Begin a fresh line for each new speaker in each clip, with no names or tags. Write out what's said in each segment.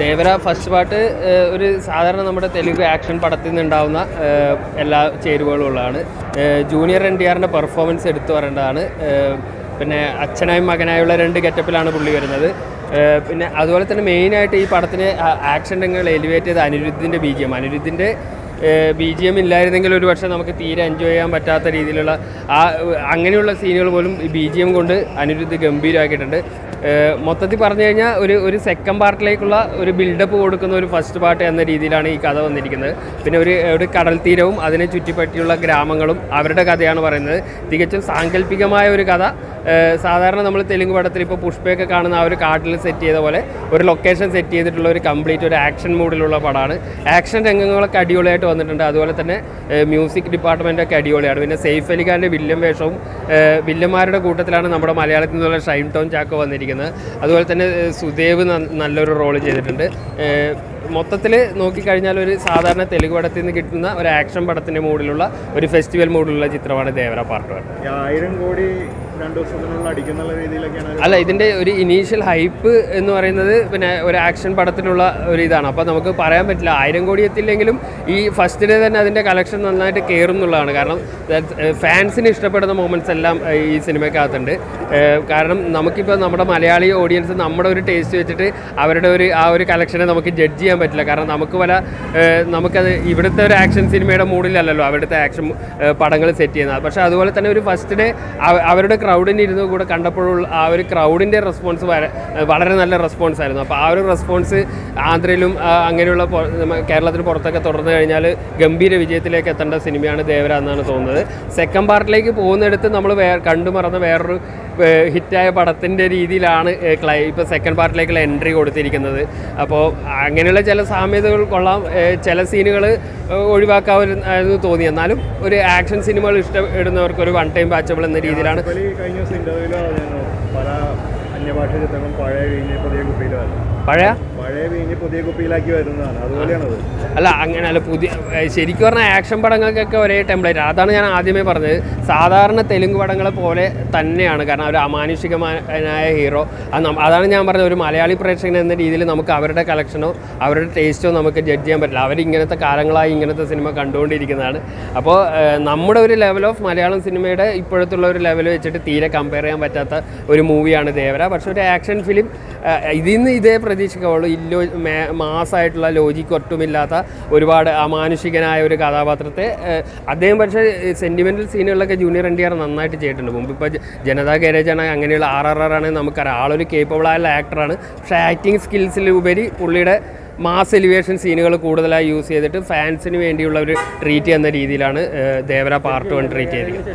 Devara first പാട്ട് ഒരു സാധാരണ നമ്മുടെ തെലുങ്ക് ആക്ഷൻ പടത്തിൽ നിന്നുണ്ടാവുന്ന എല്ലാ ചേരുവകളും ഉള്ളതാണ് ജൂനിയർ എൻ ഡി ആറിന്റെ പെർഫോമൻസ് എടുത്തു പറയേണ്ടതാണ്. പിന്നെ അച്ഛനായും മകനായുള്ള രണ്ട് ഗെറ്റപ്പിലാണ് പുള്ളി വരുന്നത്. പിന്നെ അതുപോലെ തന്നെ മെയിനായിട്ട് ഈ പടത്തിന് ആക്ഷൻ രംഗങ്ങൾ എലിവേറ്റ് ചെയ്ത അനിരുദ്ധിന്റെ ബി ജി എം. അനിരുദ്ധിന്റെ ബി ജി എം ഇല്ലായിരുന്നെങ്കിൽ ഒരു പക്ഷേ നമുക്ക് തീരെ എൻജോയ് ചെയ്യാൻ പറ്റാത്ത രീതിയിലുള്ള ആ അങ്ങനെയുള്ള സീനുകൾ പോലും ബി ജി എം കൊണ്ട് അനിരുദ്ധ് ഗംഭീരമാക്കിയിട്ടുണ്ട് മൊത്തത്തിൽ പറഞ്ഞു കഴിഞ്ഞാൽ ഒരു ഒരു സെക്കൻഡ് പാർട്ടിലേക്കുള്ള ഒരു ബിൽഡപ്പ് കൊടുക്കുന്ന ഒരു ഫസ്റ്റ് പാർട്ട് എന്ന രീതിയിലാണ് ഈ കഥ വന്നിരിക്കുന്നത്. പിന്നെ ഒരു ഒരു കടൽ തീരവും അതിനെ ചുറ്റിപ്പറ്റിയുള്ള ഗ്രാമങ്ങളും അവരുടെ കഥയാണ് പറയുന്നത്. തികച്ചും സാങ്കല്പികമായ ഒരു കഥ. സാധാരണ നമ്മൾ തെലുങ്ക് പടത്തിൽ ഇപ്പോൾ പുഷ്പയൊക്കെ കാണുന്ന ആ ഒരു കാട്ടിൽ സെറ്റ് ചെയ്ത പോലെ ഒരു ലൊക്കേഷൻ സെറ്റ് ചെയ്തിട്ടുള്ള ഒരു കംപ്ലീറ്റ് ഒരു ആക്ഷൻ മൂഡിലുള്ള പടമാണ്. ആക്ഷൻ രംഗങ്ങളൊക്കെ അടിപൊളിയായിട്ട് വന്നിട്ടുണ്ട്. അതുപോലെ തന്നെ മ്യൂസിക് ഡിപ്പാർട്ട്മെന്റൊക്കെ അടിപൊളിയാണ്. പിന്നെ സെയ്ഫ് അലി ഖാന്റെ വില്ലൻ വേഷവും വില്ലന്മാരുടെ കൂട്ടത്തിലാണ് നമ്മുടെ മലയാളത്തിൽ നിന്നുള്ള ഷൈൻ ടോൺ ചാക്കോ വന്നിരിക്കുന്നത്. അതുപോലെ തന്നെ സുദേവ് നല്ലൊരു റോൾ ചെയ്തിട്ടുണ്ട്. മൊത്തത്തിൽ നോക്കിക്കഴിഞ്ഞാൽ ഒരു സാധാരണ തെലുങ്ക് പടത്തിൽ നിന്ന് കിട്ടുന്ന ഒരു ആക്ഷൻ പടത്തിന്റെ മൂഡിലുള്ള ഒരു ഫെസ്റ്റിവൽ മൂഡിലുള്ള ചിത്രമാണ് ദേവര പാർട്ട് വൺ.
ആയിരം കോടി
അല്ല ഇതിന്റെ ഒരു ഇനീഷ്യൽ ഹൈപ്പ് എന്ന് പറയുന്നത് പിന്നെ ഒരു ആക്ഷൻ പടത്തിനുള്ള ഒരു ഇതാണ്. അപ്പോൾ നമുക്ക് പറയാൻ പറ്റില്ല ആയിരം കോടി എത്തില്ലെങ്കിലും ഈ ഫസ്റ്റ് ഡേ തന്നെ അതിന്റെ കളക്ഷൻ നന്നായിട്ട് കയറും എന്നുള്ളതാണ്. കാരണം ഫാൻസിന് ഇഷ്ടപ്പെടുന്ന മൊമെന്റ്സ് എല്ലാം ഈ സിനിമയ്ക്കകത്തുണ്ട്. കാരണം നമുക്കിപ്പോൾ നമ്മുടെ മലയാളി ഓഡിയൻസ് നമ്മുടെ ഒരു ടേസ്റ്റ് വെച്ചിട്ട് അവരുടെ ഒരു ആ ഒരു കളക്ഷനെ നമുക്ക് ജഡ്ജ് ചെയ്യാൻ പറ്റില്ല. കാരണം നമുക്ക് പല നമുക്കത് ഇവിടുത്തെ ഒരു ആക്ഷൻ സിനിമയുടെ മൂഡിലല്ലല്ലോ അവിടുത്തെ ആക്ഷൻ പടങ്ങൾ സെറ്റ് ചെയ്യുന്നത്. പക്ഷേ അതുപോലെ തന്നെ ഒരു ഫസ്റ്റ് ഡേ അവരുടെ ക്രൗഡിന്റെ ഇരുന്ന് കൂടെ കണ്ടപ്പോഴുള്ള ആ ഒരു ക്രൗഡിന്റെ റെസ്പോൺസ് വളരെ നല്ല റെസ്പോൺസ് ആയിരുന്നു. അപ്പോൾ ആ ഒരു റെസ്പോൺസ് ആന്ധ്രയിലും അങ്ങനെയുള്ള കേരളത്തിന് പുറത്തൊക്കെ തുടർന്നു കഴിഞ്ഞാൽ ഗംഭീര വിജയത്തിലേക്ക് എത്തേണ്ട സിനിമയാണ് ദേവര എന്നാണ് തോന്നുന്നത്. സെക്കൻഡ് പാർട്ടിലേക്ക് പോകുന്നിടത്ത് നമ്മൾ വേ കണ്ടു മറന്ന വേറൊരു ഹിറ്റായ പടത്തിന്റെ രീതിയിലാണ് ക്ലൈ ഇപ്പോൾ സെക്കൻഡ് പാർട്ടിലേക്കുള്ള എൻട്രി കൊടുത്തിരിക്കുന്നത്. അപ്പോൾ അങ്ങനെയുള്ള ചില സാമ്യതകൾ കൊള്ളാം ചില സീനുകൾ ഒഴിവാക്കാവുന്ന തോന്നി. എന്നാലും ഒരു ആക്ഷൻ സിനിമകൾ ഇഷ്ടപ്പെടുന്നവർക്ക് ഒരു വൺ ടൈം വാച്ചബിൾ എന്ന രീതിയിലാണ്.
കഴിഞ്ഞ ദിവസം ഇന്റർവ്യൂൽ പല അന്യഭാഷ ചിത്രങ്ങളും പഴയ കഴിഞ്ഞ പുതിയ വരുന്നു
പഴയ?
പഴയ വീഞ്ഞ് പുതിയ കുപ്പിയിലാക്കി വരുന്നതാണ്. അതുപോലെയാണത്.
അല്ല അങ്ങനെയല്ല പുതിയ ശരിക്കും പറഞ്ഞാൽ ആക്ഷൻ പടങ്ങൾക്കൊക്കെ ഒരേ ടെംപ്ലേറ്റ് അതാണ് ഞാൻ ആദ്യമേ പറഞ്ഞത്. സാധാരണ തെലുങ്ക് പടങ്ങളെ പോലെ തന്നെയാണ്. കാരണം ഒരു അമാനുഷികമായ ഹീറോ അതാണ് ഞാൻ പറഞ്ഞത്. ഒരു മലയാളി പ്രേക്ഷകൻ എന്ന രീതിയിൽ നമുക്ക് അവരുടെ കളക്ഷനോ അവരുടെ ടേസ്റ്റോ നമുക്ക് ജഡ്ജ് ചെയ്യാൻ പറ്റില്ല. അവർ ഇങ്ങനത്തെ കാലങ്ങളായി ഇങ്ങനത്തെ സിനിമ കണ്ടുകൊണ്ടിരിക്കുന്നതാണ്. അപ്പോൾ നമ്മുടെ ഒരു ലെവൽ ഓഫ് മലയാളം സിനിമയുടെ ഇപ്പോഴത്തുള്ള ഒരു ലെവൽ വെച്ചിട്ട് തീരെ കമ്പയർ ചെയ്യാൻ പറ്റാത്ത ഒരു മൂവിയാണ് ദേവര. പക്ഷേ ഒരു ആക്ഷൻ ഫിലിം ഇതിൽ നിന്ന് ഇതേ പ്രതീക്ഷിക്കുള്ളൂ ഇല്ലോ മേ- മാസ്സായിട്ടുള്ള ലോജിക്ക് ഒട്ടുമില്ലാത്ത ഒരുപാട് അമാനുഷികനായ ഒരു കഥാപാത്രത്തെ അദ്ദേഹം പക്ഷേ സെന്റിമെന്റൽ സീനുകളിലൊക്കെ ജൂനിയർ എൻ ഡി ആർ നന്നായിട്ട് ചെയ്തിട്ടുണ്ട്. മുമ്പ് ഇപ്പോൾ ജനതാ ഗരേജാണ് അങ്ങനെയുള്ള ആർ ആർ ആർ ആണ് നമുക്കറിയാം. ആളൊരു കേപ്പബിളായുള്ള ആക്ടറാണ് പക്ഷേ ആക്ടിങ് സ്കിൽസിലുപരി പുള്ളിയുടെ മാസ് എലിവേഷൻ സീനുകൾ കൂടുതലായി യൂസ് ചെയ്തിട്ട് ഫാൻസിന് വേണ്ടിയുള്ള ഒരു ട്രീറ്റ് എന്ന രീതിയിലാണ് ദേവര പാർട്ട് വൺ ട്രീറ്റ് ചെയ്തിരിക്കുന്നത്.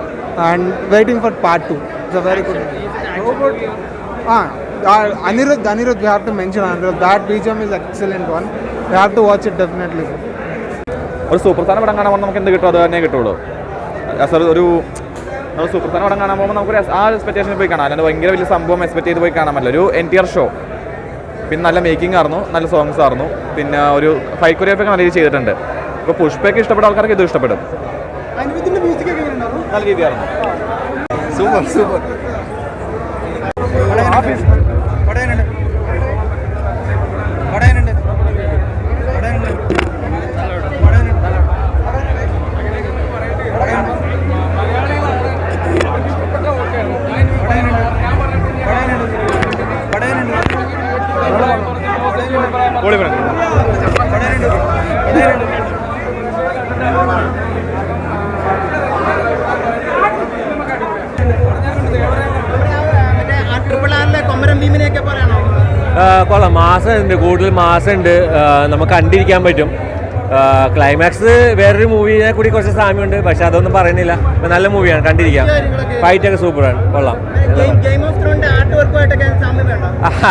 and waiting for part two. It's a very good. Ah, uh, Anirudh, Anirudh, we have to mention Anirudh. That BGM is excellent one. You have to watch it definitely.
ഒരു super പടം കാണാൻ പോകുമ്പോൾ നമുക്ക് എന്ത് കിട്ടും അത് തന്നെ കിട്ടുള്ളൂ സാർ ഒരു നമ്മൾ സൂപ്പർ പടം കാണാൻ പോകുമ്പോൾ നമുക്ക് ആ എക്സ്പെക്ടേഷനിൽ പോയി കാണാം അല്ലാണ്ട് ഭയങ്കര വലിയ സംഭവം എക്സ്പെക്ട് ചെയ്ത് പോയി കാണാൻ പറ്റില്ല ഒരു എൻ ടി ആർ ഷോ പിന്നെ നല്ല മേക്കിംഗ് ആയിരുന്നു നല്ല സോങ്സ് ആയിരുന്നു പിന്നെ ഒരു ഫൈറ്റ് കൊറിയോഗ്രാഫി നല്ല രീതിയിൽ ചെയ്തിട്ടുണ്ട് ഇപ്പോൾ പുഷ്പയൊക്കെ ഇഷ്ടപ്പെട്ട ആൾക്കാർക്ക് ഇത് ഇഷ്ടപ്പെടും നല്ല രീതിയായിരുന്നു
സൂപ്പർ സൂപ്പർ.
കൊള്ളാം ഉണ്ട് കൂടുതൽ മാസം ഉണ്ട് നമുക്ക് കണ്ടിരിക്കാൻ പറ്റും. ക്ലൈമാക്സ് വേറൊരു മൂവിനെ കൂടി കുറച്ച് സാമ്യമുണ്ട്. പക്ഷെ അതൊന്നും പറയുന്നില്ല. നല്ല മൂവിയാണ് കണ്ടിരിക്കാം. ഫൈറ്റ് ഒക്കെ സൂപ്പറാണ് കൊള്ളാം.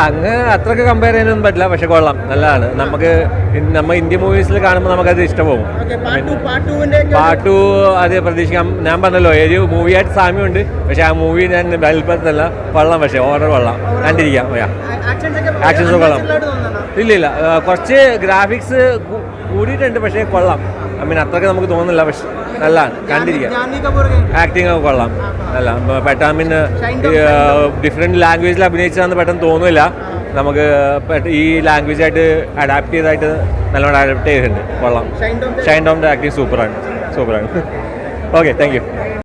അങ്ങ് അത്രയ്ക്ക് കമ്പയർ ചെയ്യാനൊന്നും പറ്റില്ല. പക്ഷെ കൊള്ളാം. നല്ലതാണ്. നമുക്ക് നമ്മൾ ഇന്ത്യ ഇന്ത്യൻ മൂവീസിൽ കാണുമ്പോൾ നമുക്കത് ഇഷ്ടമാവും.
ടുവിന്റെ
പാട്ടു അത് പ്രതീക്ഷിക്കാം. ഞാൻ പറഞ്ഞല്ലോ ഒരു മൂവിയായിട്ട് സാമ്യമുണ്ട്. പക്ഷെ ആ മൂവി ഞാൻ വലിപ്പത്തല്ല കൊള്ളാം പക്ഷേ ഓർഡർ കൊള്ളാം. കണ്ടിരിക്കാം.
ആക്ഷൻസ്
കൊള്ളാം. ഇല്ല ഇല്ല. കുറച്ച് ഗ്രാഫിക്സ് കൂടിയിട്ടുണ്ട്. പക്ഷേ കൊള്ളാം. ഐ മീൻ അത്രയ്ക്ക് നമുക്ക് തോന്നുന്നില്ല. പക്ഷെ നല്ലതാണ്. കണ്ടിരിക്കാം. ആക്ടിങ് ഒക്കെ കൊള്ളാം. നല്ല പെട്ടാൻ പിന്നെ ഡിഫറെന്റ് ലാംഗ്വേജിൽ അഭിനയിച്ചതാണെന്ന് പെട്ടെന്ന് തോന്നുന്നില്ല. നമുക്ക് ഈ ലാംഗ്വേജായിട്ട് അഡാപ്റ്റ് ചെയ്തായിട്ട് നല്ലോണം അഡാപ്റ്റ് ചെയ്തിട്ടുണ്ട്. കൊള്ളാം.
ഷൈൻ
ഡോമിന്റെ ആക്ടിങ് സൂപ്പറാണ് സൂപ്പറാണ് ഓക്കെ താങ്ക് യു